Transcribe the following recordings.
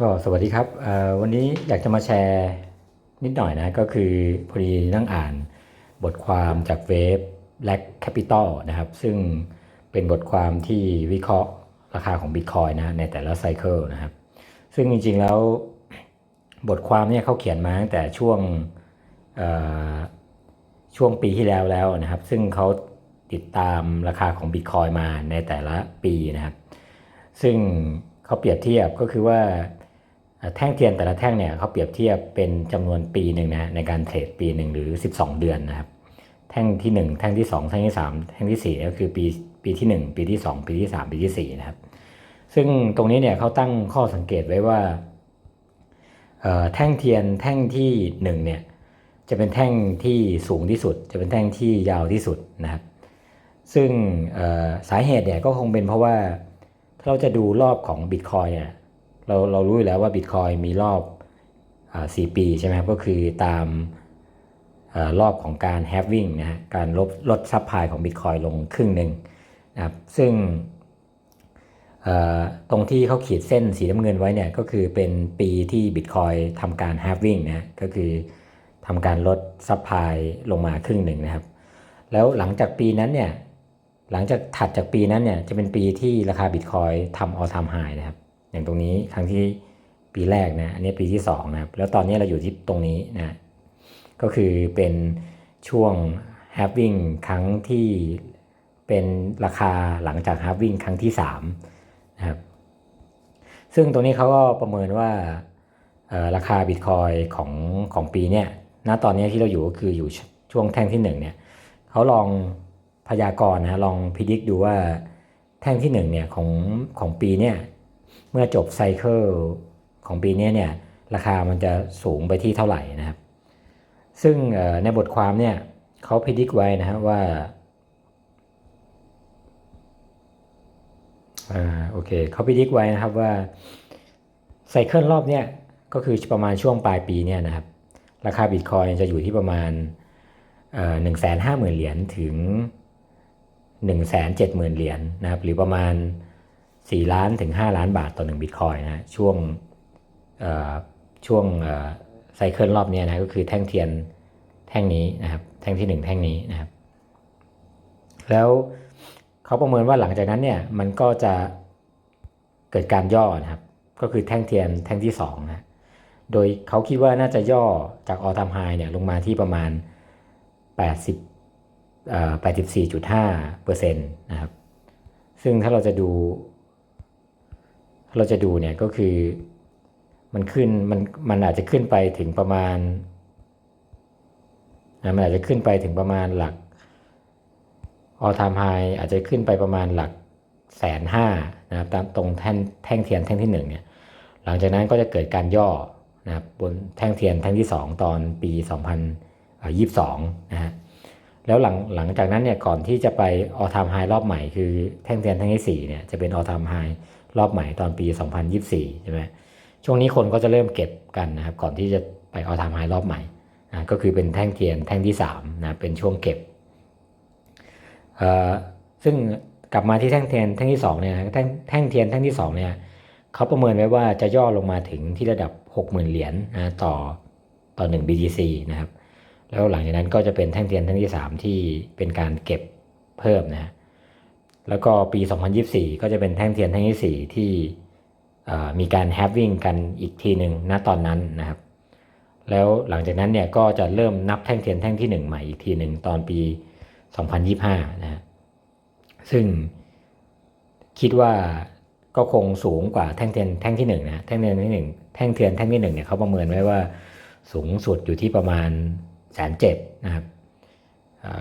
ก็สวัสดีครับวันนี้อยากจะมาแชร์นิดหน่อยนะ ก็คือพอดีนั่งอ่านบทความจากเว็บ Black Capital นะครับ ซึ่งเป็นบทความที่วิเคราะห์ราคาของ Bitcoin นะ ในแต่ละไซเคิลนะครับ ซึ่งจริงๆแล้วบทความเนี่ยเขาเขียนมาตั้งแต่ช่วงช่วงปีที่แล้วแล้วนะครับ ซึ่งเขาติดตามราคาของ Bitcoin มาในแต่ละปีนะครับ ซึ่งเขาเปรียบเทียบก็คือว่า แท่งเทียนแต่ละแท่งเนี่ยเขาเปรียบเทียบเป็นจำนวนปีหนึ่งนะในการเทรดปีหนึ่งหรือ 12 เดือนนะครับ แท่งที่ 1 แท่งที่ 2 แท่งที่ 3 แท่งทีสี่ 4 ก็คือปีปีที่ 1 ปีที่ 2 ปีที่ 3 ปีที่ 4 นะครับ ซึ่งตรงนี้เนี่ยเขาตั้งข้อสังเกตไว้ว่าแท่งเทียนแท่งที่1เนี่ยจะเป็นแท่งที่สูงที่สุด จะเป็นแท่งที่ยาวที่สุดนะครับ ซึ่งสาเหตุเนี่ยก็คงเป็นเพราะว่าถ้าเราจะดูรอบของ Bitcoin เนี่ย เราเรารู้อยู่แล้วว่า Bitcoin มีรอบสี่ปีใช่ไหมครับ ก็คือตามอรอบของการ halving นะฮะ การลดลดซัพพลายของ Bitcoin ลงครึ่งหนึ่งนะครับ ซึ่งตรงที่เขาขีดเส้นสีน้ำเงินไว้เนี่ยก็คือเป็นปีที่ Bitcoin ทำการ halving นะก็คือทำการลดซัพพลายลงมาครึ่งหนึ่งนะครับ แล้วหลังจากปีนั้นเนี่ย หลังจากถัดจากปีนั้นเนี่ยจะเป็นปีที่ราคาบิตคอยทำ all time high นะครับ อย่างตรงนี้ครั้งที่ปีแรกนะอันนี้ปีที่2นะครับแล้วตอนนี้เราอยู่ที่ตรงนี้นะก็คือเป็นช่วง halving ครั้งที่เป็นราคาหลังจาก halving ครั้งที่3นะครับซึ่งตรงนี้เขาก็ประเมินว่าราคาบิตคอยของของปีเนี่ยณตอนนี้ที่เราอยู่ก็คืออยู่ช่วงแท่งที่1เนี่ยเขาลองพยากรณ์นะลองพิจิกดูว่าแท่งที่1เนี่ยของของปีเนี่ย เมื่อจบไซเคิลของปีนี้เนี่ยราคามันจะสูงไปที่เท่าไหร่นะครับ ซึ่งในบทความเนี่ยเขาพิจิกไว้นะครับว่าอ่าโอเคเขาพิจิกไว้นะครับว่าไซเคิลรอบเนี่ยก็คือประมาณช่วงปลายปีเนี่ยนะครับราคาบิตคอยจะอยู่ที่ประมาณหนึ่งแสนห้าหมื่นเหรียญถึงหนึ่งแสนเจ็ดหมื่นเหรียญนะครับหรือประมาณ สี่ล้านถึงห้าล้านบาทต่อหนึ่งบิตคอยนะช่วงช่วงไซเคิลรอบนี้นะก็คือแท่งเทียนแท่งนี้นะครับแท่งที่หนึ่งแท่งนี้นะครับ แล้วเขาประเมินว่าหลังจากนั้นเนี่ยมันก็จะเกิดการย่อนะครับ ก็คือแท่งเทียนแท่งที่สองนะโดยเขาคิดว่าน่าจะย่อจากออทามไฮเนี่ยลงมาที่ประมาณ 80เอ่อ84.5เปอร์เซ็นต์นะครับซึ่งถ้าเราจะดู เราจะดูเนี่ยก็คือมันขึ้นมันมันอาจจะขึ้นไปถึงประมาณนะมันอาจจะขึ้นไปถึงประมาณหลักออทามไฮอาจจะขึ้นไปประมาณหลักแสนห้านะครับตามตรงแท่งแท่งเทียนแท่งที่หนึ่งเนี่ยหลังจากนั้นก็จะเกิดการย่อนะครับบนแท่งเทียนแท่งที่ 2 ตอนปี 2022นะฮะแล้วหลังหลังจากนั้นเนี่ยก่อนที่จะไปออทามไฮรอบใหม่คือแท่งเทียนแท่งที่4เนี่ยจะเป็นออทามไฮ รอบใหม่ตอนปี 2024 ใช่ไหมช่วงนี้คนก็จะเริ่มเก็บกันนะครับก่อนที่จะไปออทามไฮรอบใหม่นะก็คือเป็นแท่งเทียนแท่งที่3นะเป็นช่วงเก็บเอ่อซึ่งกลับมาที่แท่งเทียนแท่งที่2เนี่ยแท่งแท่งเทียนแท่งที่2เนี่ยเขาประเมินไว้ว่าจะย่อลงมาถึงที่ระดับ 60,000 เหรียญนะต่อต่อ 1 BTC นะครับแล้วหลังจากนั้นก็จะเป็นแท่งเทียนแท่งที่ 3 ที่เป็นการเก็บเพิ่มนะฮะ แล้วก็ปี 2024 ก็จะเป็นแท่งเทียนแท่งที่ 4 ที่มีการแฮปวิ่งกันอีกทีหนึ่งณตอนนั้นนะครับ แล้วหลังจากนั้นเนี่ยก็จะเริ่มนับแท่งเทียนแท่งที่ 1 ใหม่อีกทีหนึ่งตอนปี 2025 นะซึ่งคิดว่าก็คงสูงกว่าแท่งเทียนแท่งที่หนึ่งนะแท่งเทียนที่หนึ่งแท่งเทียนแท่งที่หนึ่งเนี่ยเขาประเมินไว้ว่าสูงสุดอยู่ที่ประมาณแสนเจ็ดนะครับ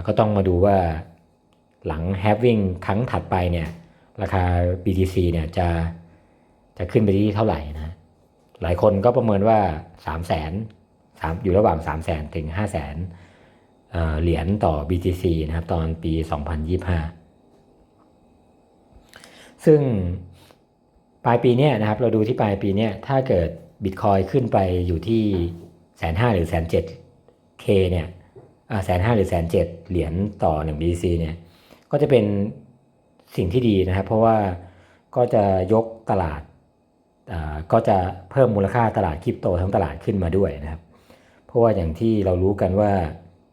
ก็ต้องมาดูว่า หลังแฮปวิ่งครั้งถัดไปเนี่ยราคา BTC เนี่ยจะจะขึ้นไปที่เท่าไหร่นะ หลายคนก็ประเมินว่า 3 0 0 0 0 0 3อยู่ระหว่าง 3 0 0 0 0 0ถึง 5 0 0 0 0 0เหรียญต่อ BTC นะครับตอนปี 2025 ซึ่งปลายปีเนี้นะครับเราดูที่ปลายปีเนี้ถ้าเกิดบิตคอยขึ้นไปอยู่ที่แสนห้าหรือแสนเจ็ดเคเนี่ยแสนห้าหรือแสนเจ็ดเหรียญต่อหนึ่ง BTC เนี่ย ก็จะเป็นสิ่งที่ดีนะครับ เพราะว่าก็จะยกตลาดก็จะเพิ่มมูลค่าตลาดคริปโตทั้งตลาดขึ้นมาด้วยนะครับ เพราะว่าอย่างที่เรารู้กันว่า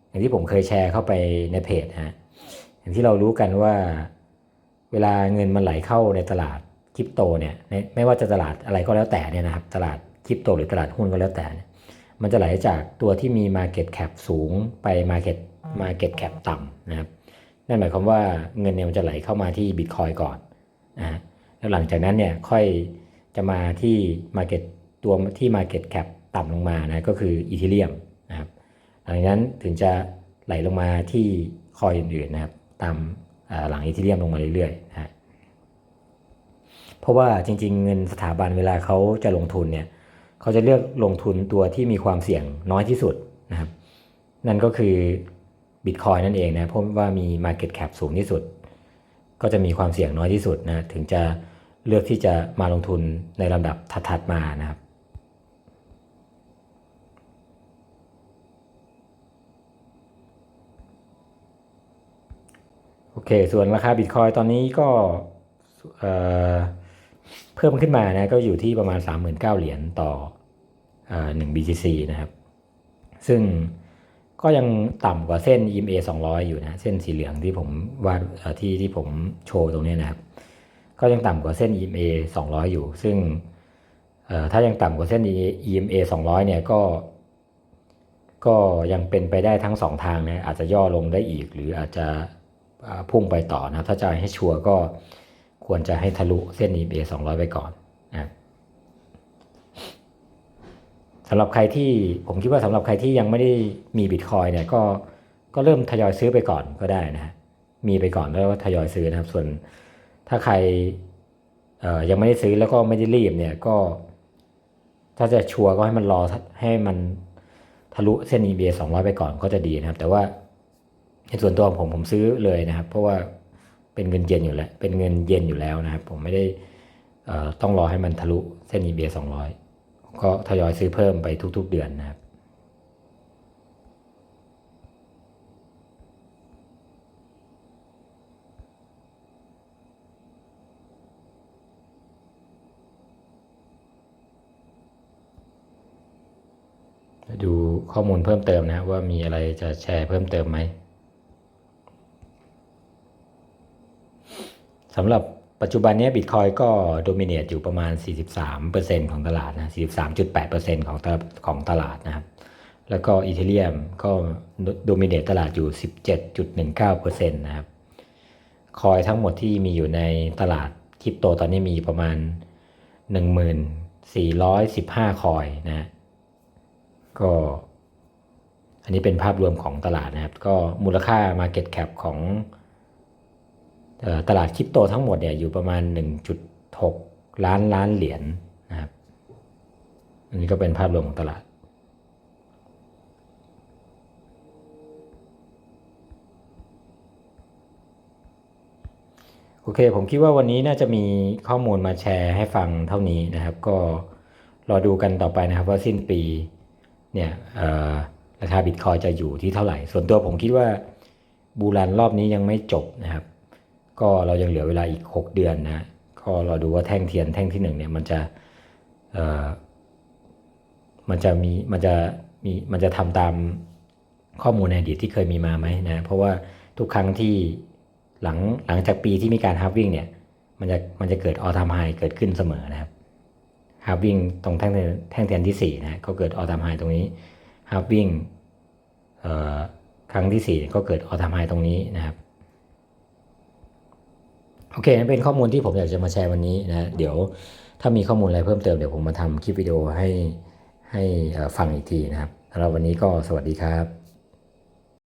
อย่างที่ผมเคยแชร์เข้าไปในเพจนะฮะอย่างที่เรารู้กันว่า เวลาเงินมันไหลเข้าในตลาดคริปโตเนี่ยไม่ว่าจะตลาดอะไรก็แล้วแต่เนี่ยนะครับ ตลาดคริปโตหรือตลาดหุ้นก็แล้วแต่เนี่ยมันจะไหลจากตัวที่มี Market Cap สูงไป Market Market Cap ต่ำนะครับ นั่นหมายความว่าเงินเนี่ยมันจะไหลเข้ามาที่ Bitcoin ก่อนนะฮะแล้วหลังจากนั้นเนี่ยค่อยจะมาที่ Market ตัวที่ Market Cap ต่ำลงมานะก็คือ Ethereum นะครับหลังจากนั้นถึงจะไหลลงมาที่คอยอื่นๆนะครับตามหลังอีทีเรียมลงมาเรื่อยๆนะฮะเพราะว่าจริง ๆ เงินสถาบันเวลาเขาจะลงทุนเนี่ยเขาจะเลือกลงทุนตัวที่มีความเสี่ยงน้อยที่สุดนะครับ นั่นก็คือ บิตคอยนั่นเองนะเพราะว่ามี Market Cap สูงที่สุด ก็จะมีความเสี่ยงน้อยที่สุดนะถึงจะเลือกที่จะมาลงทุนในลำดับถัดๆมานะครับโอเค ส่วนราคาบิตคอยตอนนี้ก็เเพิ่มขึ้นมานะก็อยู่ที่ประมาณ 39,000เหรียญต่ออ่อ1 BTC นะครับ ซึ่ง ก็ยังต่ำกว่าเส้น EMA 200 อยู่นะเส้นสีเหลืองที่ผมวาดที่ที่ผมโชว์ตรงนี้นะครับ ก็ยังต่ำกว่าเส้น EMA 200 อยู่ ซึ่งถ้ายังต่ำกว่าเส้น EMA 200 เนี่ยก็ ก็ยังเป็นไปได้ทั้งสองทางนะอาจจะย่อลงได้อีก หรืออาจจะพุ่งไปต่อนะถ้าจะให้ชัวร์ก็ควรจะให้ทะลุเส้น EMA 200 ไปก่อนนะครับ สำหรับใครที่ผมคิดว่าสำหรับใครที่ยังไม่ได้มีบิตคอยเนี่ยก็ก็เริ่มทยอยซื้อไปก่อนก็ได้นะฮะมีไปก่อนแล้วก็ทยอยซื้อนะครับ ส่วนถ้าใครยังไม่ได้ซื้อแล้วก็ไม่ได้รีบเนี่ยก็ ถ้าจะชัวร์ก็ให้มันรอให้มันทะลุเส้น EBA 200 ไปก่อนก็จะดีนะครับ แต่ว่าในส่วนตัวของผมผมซื้อเลยนะครับ เพราะว่าเป็นเงินเย็นอยู่แล้ว เป็นเงินเย็นอยู่แล้วนะครับ ผมไม่ได้ต้องรอให้มันทะลุเส้น EBA 200ผม ก็ทยอยซื้อเพิ่มไปทุก ๆ เดือนนะครับดูข้อมูลเพิ่มเติมนะครับว่ามีอะไรจะแชร์เพิ่มเติมไหมสำหรับ ปัจจุบันนี้บิตคอยก็โดมิเนตอยู่ประมาณ 43%ของตลาดนะ 43.8%ของตลาดของตลาดนะครับ แล้วก็อีเทเรียมก็โดมิเนตตลาดอยู่ 17.19%นะครับ คอยทั้งหมดที่มีอยู่ในตลาดคริปโตตอนนี้มีประมาณ 1415 คอยนะก็อันนี้เป็นภาพรวมของตลาดนะครับ ก็มูลค่า Market Cap ของ ตลาดคริปโตทั้งหมดเนี่ยอยู่ประมาณ 1.6 ล้านล้านเหรียญนะครับ อันนี้ก็เป็นภาพรวมของตลาด โอเค ผมคิดว่าวันนี้น่าจะมีข้อมูลมาแชร์ให้ฟังเท่านี้นะครับ ก็รอดูกันต่อไปนะครับว่าสิ้นปีเนี่ยราคาบิตคอยจะอยู่ที่เท่าไหร่ ส่วนตัวผมคิดว่าบูรันรอบนี้ยังไม่จบนะครับ ก็เรายังเหลือเวลาอีก 6 เดือนนะก็รอดูว่าแท่งเทียนแท่งที่หนึ่งเนี่ยมันจะเอ่อมันจะมีมันจะมีมันจะทำตามข้อมูลในอดีตที่เคยมีมาไหมนะเพราะว่าทุกครั้งที่หลังหลังจากปีที่มีการฮาร์วิ่งเนี่ยมันจะมันจะเกิดออทามไฮเกิดขึ้นเสมอนะครับฮาร์วิ่งตรงแท่งเทียนแท่งเทียนที่4นะก็เกิดออทามไฮตรงนี้ฮาร์วิ่งครั้งที่ 4 ก็เกิดออทามไฮตรงนี้นะครับ โอเคนั่นเป็นข้อมูลที่ผมอยากจะมาแชร์วันนี้นะเดี๋ยวถ้ามีข้อมูลอะไรเพิ่มเติมเดี๋ยวผมมาทำคลิปวิดีโอให้ให้ฟังอีกทีนะครับสำหรับวันนี้ก็สวัสดีครับ